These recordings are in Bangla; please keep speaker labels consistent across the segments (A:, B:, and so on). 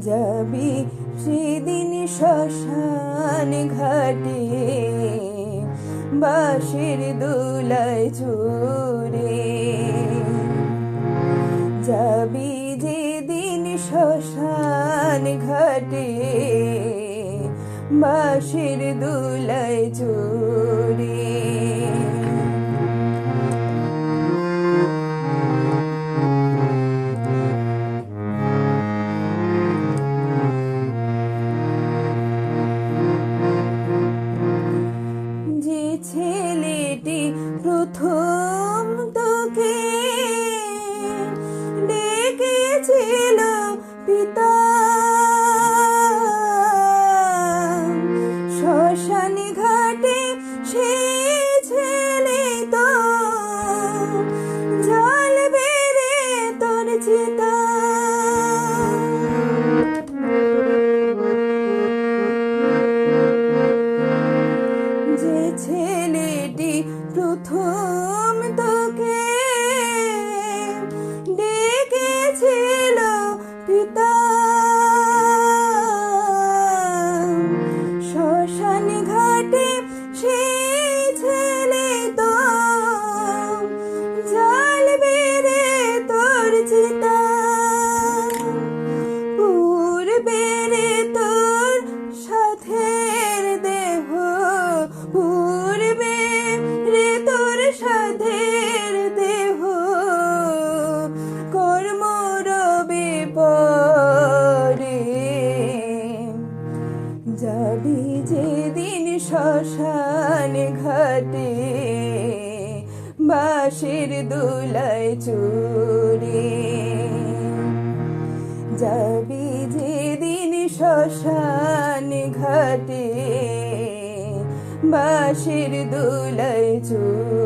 A: যাবি সেদিন শ্মশান ঘাটে বাসির দুলাই ঝরে যাবি যেদিন শ্মশান ঘাটে বাসির দুলাই চুরে বাঁশের দুলাই চুরি। যাবি যেদিন শ্মশান ঘাটে বাঁশির দুলাই চুরে।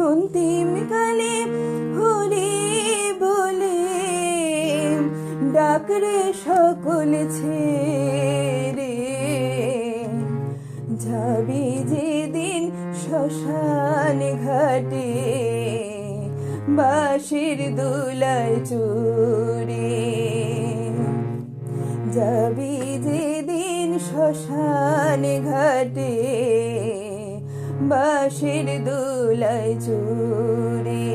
A: অন্তিম কালে হরে বলে ডাকরে সকল ছেড়ে যাবি যেদিন শ্মশান ঘাটে বাঁশির দুলাই চুরে যাবি যেদিন শ্মশান ঘাটে বাঁশির দুলাই চুরে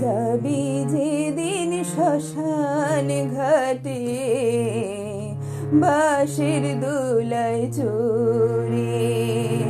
A: যাবি যেদিন শ্মশান ঘাটে বাঁশির দুলাই চুরে